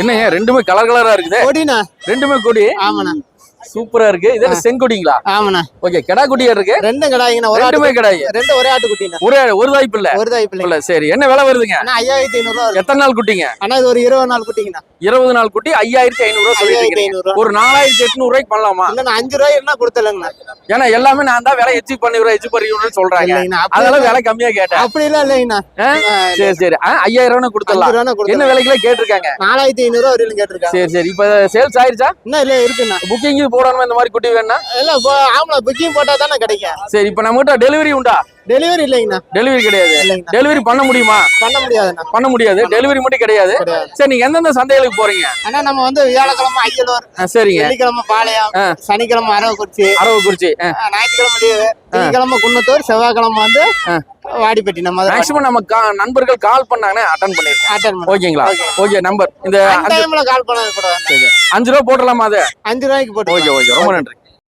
என்னங்க ரெண்டுமே கலர் கலரா இருக்குது? கொடிண்ணா. ரெண்டுமே கொடி? ஆமாண்ணா. சூப்பரா இருக்கு. இது என்ன செங்கொடிங்களா? ஆமாண்ணா. ஓகே கிடா குட்டியா இருக்கு? ரெண்டும் கடாய்ங்கண்ணா. ஒரு ரெண்டுமே ஆட்டு கிடாய். ரெண்டு ஒரே ஆட்டு குட்டிண்ணா ஒரே ஒரு தாய்ப்பு இல்ல ஒரு பிள்ளை இல்ல சரி. என்ன விலை வருதுங்க? ஐயாயிரத்தி வரும் எத்தனை நாள் குட்டிங்க? அண்ணா இது ஒரு இருபது நாள் குட்டிங்கண்ணா. இருபது நாள் குட்டி ஐயாயிரத்தி ஐநூறு ரூபாய் சொல்லிட்டு ஒரு நாலாயிரத்தி எட்நூறு ரூபாய்க்கு பண்ணலாமா? இல்லைண்ணா அஞ்சு ரூபாய் இருந்தா கொடுத்துலங்கண்ணா ஏன்னா எல்லாமே நான் தான் விலை எச்சு பண்ணிடுறேன் எச்சு பண்ணிடுறேன் சொல்றாங்க. இல்லைங்கண்ணா அப்படி விலை கம்மியா கேட்டேன். அப்படிலாம் இல்லைங்கண்ணா. ஆ? சரி சரி. ஐயாயிரம் ரூபாய் அஞ்சு கொடுத்துடலாம். ரூபா என்ன விலைக்குலாம் கேட்டிருக்காங்க? நாலாயிரத்தி ஐநூறுரூவா வரையிலும் கேட்டிருக்காங்க. சரி சரி. இப்ப சேல்ஸ் ஆயிருச்சா? இன்னும் இல்லை இருக்குண்ணா. புக்கிங் போடணும் இந்த மாதிரி குட்டி வேணா இல்லை ஆமாம் புக்கிங் போட்டால் தானே கிடைக்கும். சரி இப்ப நம்ம கிட்ட டெலிவரி உண்டா? டெலிவரி இல்லைங்கண்ணா. டெலிவரி கிடையாது. டெலிவரி பண்ண முடியுமா? பண்ண முடியாதுண்ணா. பண்ண முடியாது. டெலிவரி மட்டும் கிடையாது. சரி நீங்க எந்தெந்த சந்தைகளுக்கு போறீங்க? அண்ணா நம்ம வந்து வியாழக்கிழமை ஐயலூர் ஆ, சரிங்க. வெள்ளிக்கிழமை பாளையம். சனிக்கிழமை அரவக்குறிச்சி அரவக்குறிச்சி ஞாயிற்றுக்கிழமை லீவு திங்கக்கிழமை குன்னத்தூர் செவ்வாய்க்கிழமை வந்து. வாடிப்பட்டி நம்ம மேக்ஸிமம் நம்ம நண்பர்கள் கால் பண்ணாங்கன்னா அட்டன் பண்ணிருக்கேன் அட்டன் ஓகேங்களா ஓகே. நம்பர் இந்த டைம்ல கால் பண்ண அஞ்சு ரூபா போட்டுடலாமா அது? அஞ்சு ரூபாய்க்கு போட்டு ஓகே ஓகே ரொம்ப நன்றி.